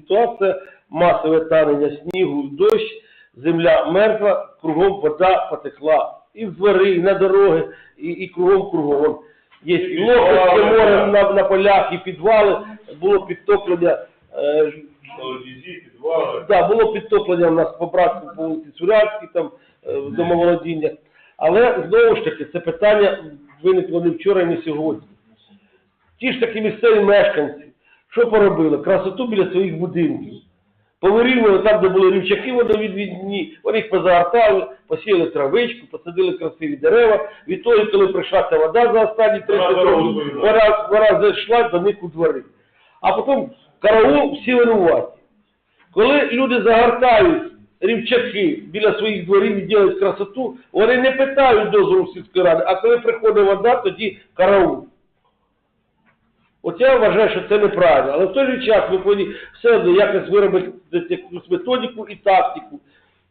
ситуація, масове танення снігу, дощ, земля мертва, кругом вода потекла. І в двори, і на дороги, і, і кругом кругом. Є і Лоховське море на, на полях, і підвали, було підтоплення. Е, підвали. Да, було підтоплення у нас по братську по вулиці Сурянській, там е, домоволодіння. Але знову ж таки, це питання виникло не вчора, не сьогодні. Ті ж таки місцеві мешканці, що поробили? Красоту біля своїх будинків. Повирівняли там, де були рівчаки водовідвідні, вони їх позагортали, посіяли травичку, посадили красиві дерева. Відтоді, коли прийшла ця вода за останні 30 Вона дорогу років, вона, вона зайшла до них у двори. А потім караул всі винуваті. Коли люди загортають рівчаки біля своїх дворів і роблять красоту, вони не питають дозволу сільської ради, а коли приходить вода, тоді караул. От я вважаю, що це неправильно. Але в той же час ми повинні все одно якось виробити якусь методику і тактику,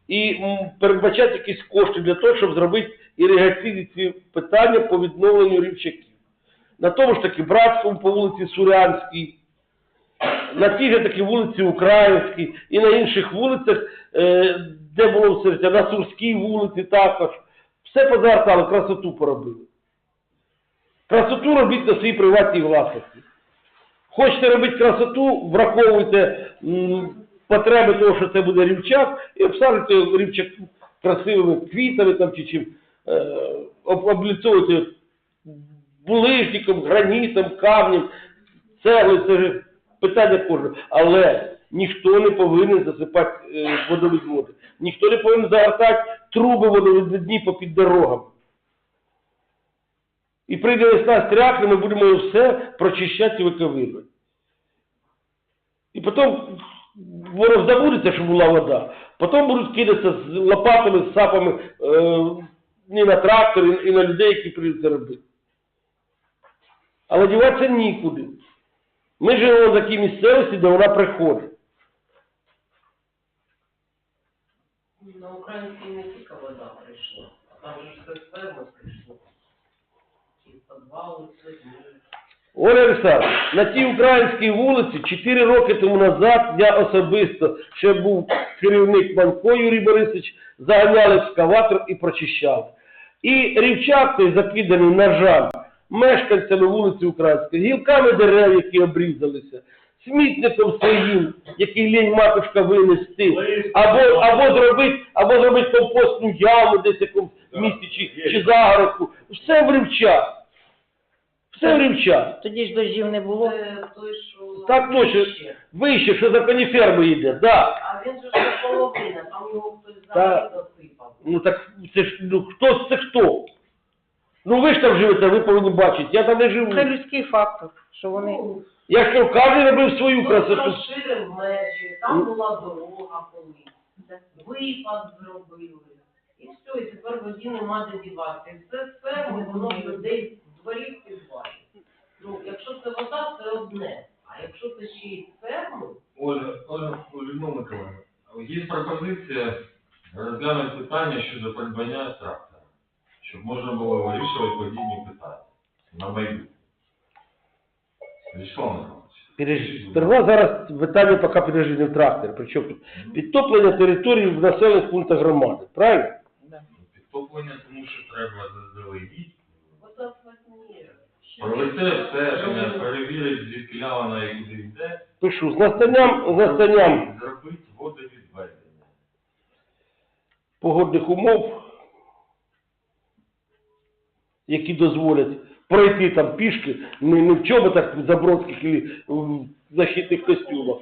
і передбачати якісь кошти для того, щоб зробити іригаційні ці питання по відновленню рівчаків. На тому ж таки Братському по вулиці Сурянській, на тій же таки вулиці Українській і на інших вулицях, е, де було все, на Сурській вулиці також. Все позагортали, красоту поробили. Красоту робіть на своїй приватній власності. Хочете робити красоту, враховуйте потреби того, що це буде рівчак, і обсаджуйте рівчак красивими квітами там, чи чим, е, об- обліцовуйте булижником, гранітом, камнем, цеглою, це ж питання кожного. Але ніхто не повинен засипати е, водовідводи. Ніхто не повинен загортати труби водовідвідні по під дорогам. І прийде весна стряхне, ми будемо все прочищати і. І потім воно забудеться, що була вода. Потім будуть кидатися з лопатами, з сапами е, і на трактор, і, на людей, які прийдуть це робити. Але діватися нікуди. Ми живемо в такій місцевості, де вона приходить. На українській не тільки вода прийшла, а там же все з ферми прийшло. І підвали, все. Оля Олександровна, на тій українській вулиці 4 роки тому назад я особисто, ще був керівник Манько Юрій Борисович, заганяли екскаватор і прочищали. І рівчак той закиданий, на мешканцями вулиці Української, гілками дерев, які обрізалися, смітником своїм, який лінь матушка винести, або, або зробити або зробити компостну яму десь якомусь місті чи, чи загородку. Все в рівчак. Все в. Тоді ж дощів не було. Це той, що... Так точно. ще. Вище, що за коніферми йде, да. А він же ж половина, там його хтось взагалі засипав. Ну так це ж ну хто це хто? Ну ви ж там живете, ви повинні бачити. Я там не живу. Це людський фактор, що вони. Ну, Я ж кажу, кожен робив свою хтось красоту. розширив межі, там була дорога колись, випад зробили. І все, і тепер воді нема де дівати. Все ферми, воно людей в дворі в. Ну, якщо це вода, це одне. А якщо це ще й з ферми, Оля, Оля, Людмила Миколаївна, є пропозиція розглянути питання щодо придбання трактора, щоб можна було вирішувати подібні питання на майбутнє. Вячеслав Михайлович. Підожди. Сперва зараз питання поки в трактор. Причому тут підтоплення території в населених пунктах громади. Правильно? Підтоплення, тому що треба заздалегідь провести обстеження, перевірити, звідки вона і куди йде, Пишу, з настанням, з настанням? Зробити водовідведення. погодних умов, які дозволять пройти там пішки, не, не в чоботах забродських і в защитних костюмах,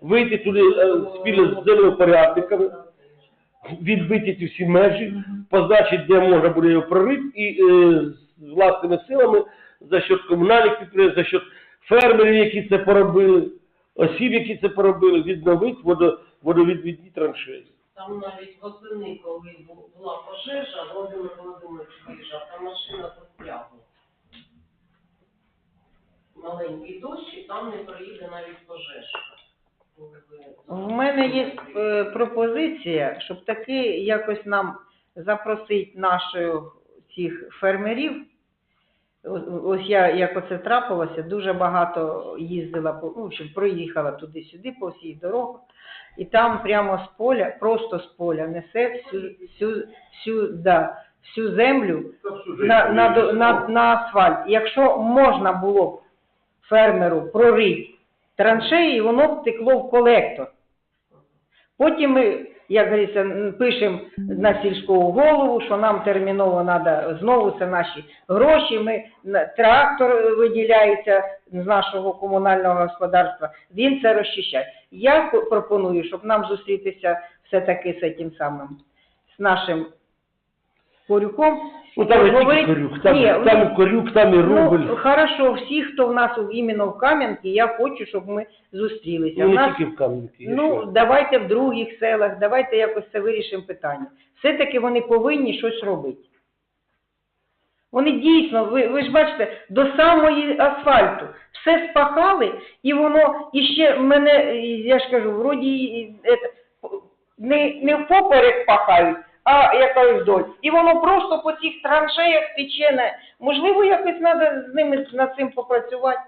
вийти туди е, спільно з землепорядниками, відбити ці всі межі, позначити, де можна буде його прорити, і е, власними силами за счет комунальних підприємств, за счет фермерів, які це поробили, осіб, які це поробили, відновити водо, водовідвідні траншеї. Там навіть восени, коли була пожежа, Володимир Володимирович виїжджав, там машина застрягла. Маленький дощ, і там не проїде навіть пожежа. В мене є е, пропозиція, щоб таки якось нам запросити наших цих фермерів Ось- я, як оце трапилося, дуже багато їздила, ну, в общем, проїхала туди-сюди по всій дорогах, і там прямо з поля, просто з поля несе всю, всю, всю, да, всю землю на, на, до- на, на асфальт. Якщо можна було б фермеру прорити траншеї, воно б текло в колектор. Потім ми, як говориться, пишемо на сільську голову, що нам терміново треба, знову це наші гроші, ми, трактор виділяється з нашого комунального господарства, він це розчищає. Я пропоную, щоб нам зустрітися все-таки з цим самим, з нашим Корюком. Ну там не тільки корюк, там, Ні, там ну, і корюк, там і рубль. Ну, хорошо, всі, хто в нас у- іменно в Кам'янці, я хочу, щоб ми зустрілися. Ну, У не нас тільки в Кам'янці. є Ну, ще. давайте в других селах, давайте якось це вирішимо питання. Все-таки вони повинні щось робити. Вони дійсно, ви, ви ж бачите, до самої асфальту все спахали, і воно іще мене, е, я ж кажу, вроді і, не, не впоперек пахають, а якось вдоль. І воно просто по цих траншеях тече. Можливо, якось треба з ними над цим попрацювати.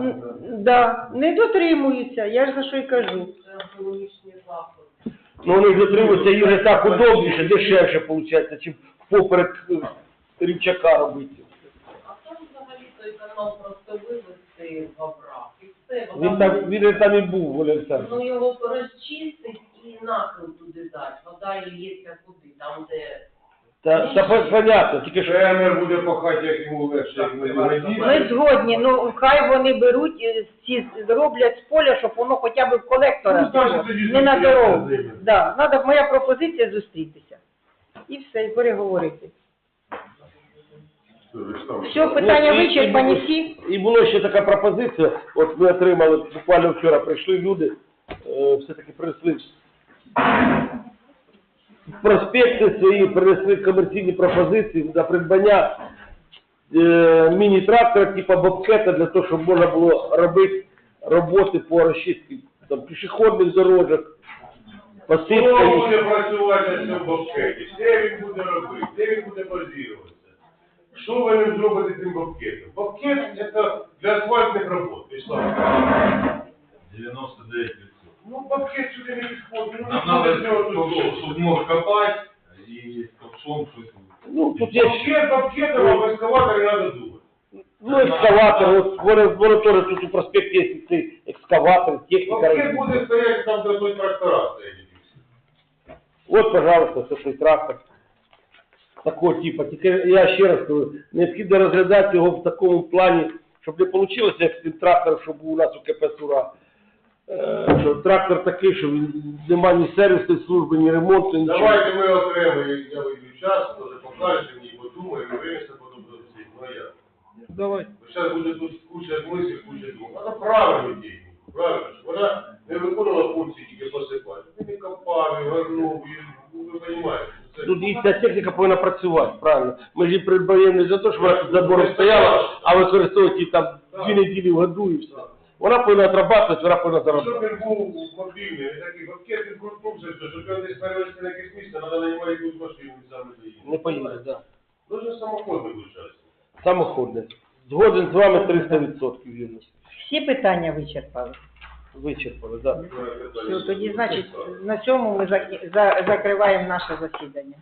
М, Да, не дотримуються, я ж за що й кажу. Це екологічний заходи. Ну вони дотримуються, їм так удобніше, дешевше виходить, чим поперек е, рівчака робити. А там взагалі той канал просто вивести в обрав. І все, Він вода там, він і там і був, Воля Олександровна. Ну його розчистить і нахил туди дати. Вода лється куди, там де Та, та по- понятно, тільки що Фермер буде пахати, як йому легше, як йому Ми згодні, ну хай вони беруть, е, ці роблять з поля, щоб воно хоча б в колектора, Ну, було, тоді не на дорогу. з ними. Да, надо, моя пропозиція зустрітися. І все, і переговорити. Все, питання Ну, і- вичерпані і- всі. І була ще така пропозиція, от ми отримали, буквально вчора прийшли люди, е, все-таки принесли проспекти свої, принесли комерційні пропозиції на придбання е, міні-трактора типу бобкета для того, щоб можна було робити роботи по розчистці там, пішохідних дорожок, Хто буде працювати на цьому бобкеті? Де він буде робити? Де він буде базуватися? Що ви ним зробите цим бобкетом? Бобкет – це для асфальтних робот. Вячеслав. 99%. Ну, бобкет сюди не підходить. Ну, Нам не надо, буде цього тут. щоб мог копати і з ковшом щось. Ну, тут є ще, Бобкет бобкетом, а в екскаваторі треба думати. ну, екскаватор, от вони, вони теж тут у проспекті є цей екскаватор, техніка. Бобкет розбита. буде стояти там, де той трактора стоять. От, пожалуйста, це той трактор. Такого типу. Тільки я ще раз кажу, необхідно розглядати його в такому плані, щоб не вийшло, як з тим трактором, що був у нас у КП «Сура». Е, Що трактор такий, що він нема ні сервісної служби, ні ремонту, нічого. Давайте ми окремо, я вийду час, теж покажете мені, подумаємо, винесе до всіх. Ну, як? Давай. Зараз буде тут куча мислів, куча думок. Вона правильно діє, правильно, що вона не виконувала функції тільки посипати. Він і копав, і горнув, і, ну, ви розумієте. Тут і ця техніка повинна працювати, правильно. Ми ж її придбаємо не за те, що вона під забором стояла, а використовувати її там дві неділі в году і все. Вона повинна отрабатувати, вона повинна Щоб заробляти. він був мобільний, не такий він крутнувся, що щоб десь перевезти на якесь місце, треба на нього якусь машину він не поїде, так. Да. Дуже самоходний виходить. Самоходне. Згоден з вами 300% вірно. Всі питання вичерпали. Вичерпали, так. Да. Все, тоді, значить, на цьому ми зак- за- закриваємо наше засідання.